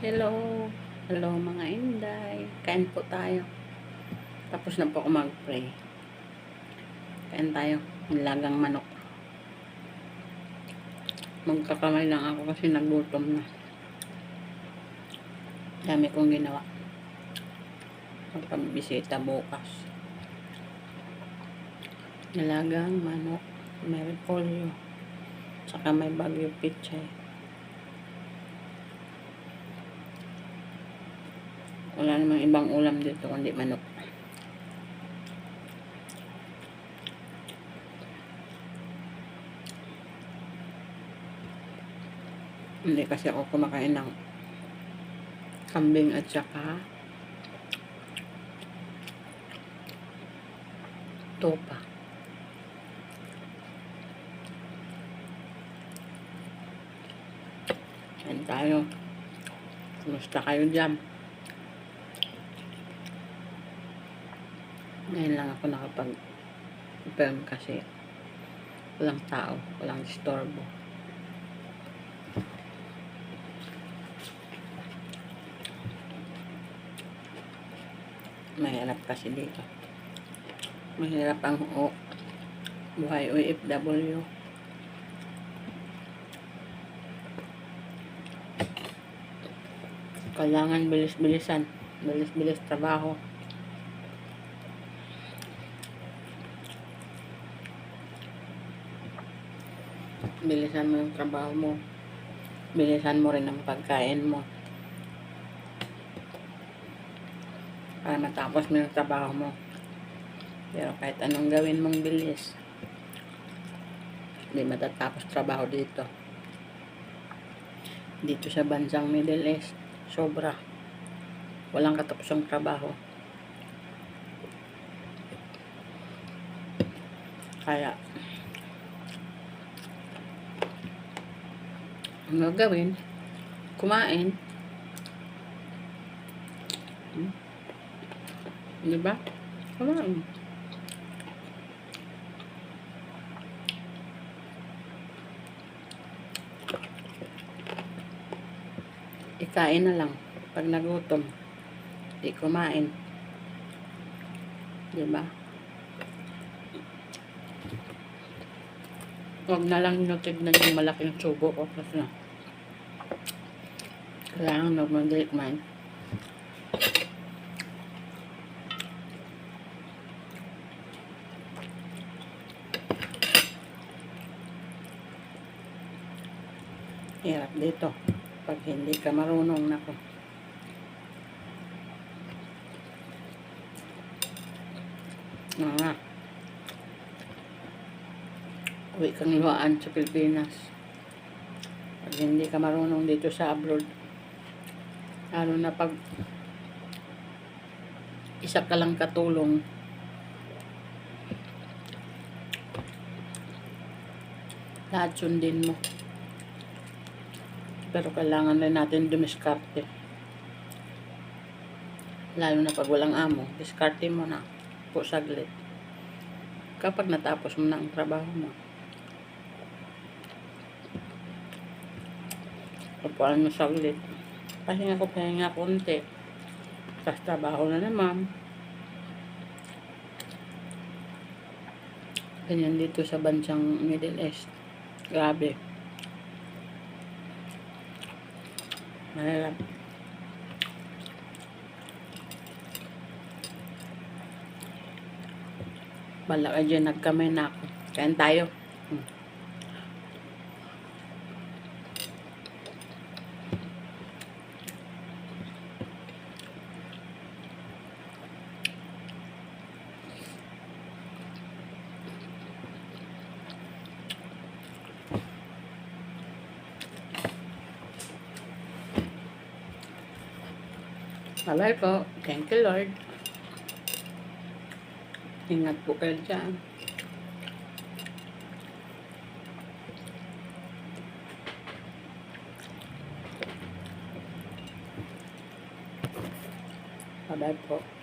Hello. Hello mga inday. Kain po tayo. Tapos na po ako mag-pray. Kain tayo. Nilagang manok. Magkakamay lang ako kasi nagutom na. Dami kong ginawa. Magpagbisita bukas. Nilagang manok. May repolyo. Saka may bagyo pichay. Wala namang ibang ulam dito kundi manok. Hindi kasi ako kumakain ng kambing at saka topa. Kain tayo. Kumusta kayo dyan? Ngayon lang ako nakapag-film kasi walang tao, walang disturbo. Mahirap kasi dito. Mahirap ang o, buhay OFW. Kailangan bilis-bilisan. Bilis-bilis trabaho. Bilisan mo yung trabaho mo. Bilisan mo rin ang pagkain mo. Para matapos mo yung trabaho mo. Pero kahit anong gawin mong bilis, hindi matatapos trabaho dito. Dito sa bansang Middle East, sobra. Walang katapusang trabaho. Kaya, ang gagawin, kumain. Hmm? Di ba? Kumain. Ikain na lang. Pag nagutom, di kumain. Di ba? Huwag na lang nyo tignan yung malaking subo ko kasi na. Kailangan mag-madali kumain. Hirap dito. Pag hindi ka marunong nako. Nga. Uwi kang luhaan sa Pilipinas. Pag hindi ka marunong dito sa abroad. Lalo na pag isa ka lang katulong. Lahat sundin mo. Pero kailangan rin natin dumiskarte. Lalo na pag walang amo, diskarte mo na po saglit. Kapag natapos mo na ang trabaho mo. Kapuan mo saglit. Pahinga ko, pahinga konti. Tapos trabaho na naman. Ganyan dito sa bansang Middle East. Grabe. Mahirap. Bala ka dyan, nagkamay na ako. Kain tayo. Hmm. Bye po. Thank you, Lord. Ingat po kayo dyan. Bye-bye po.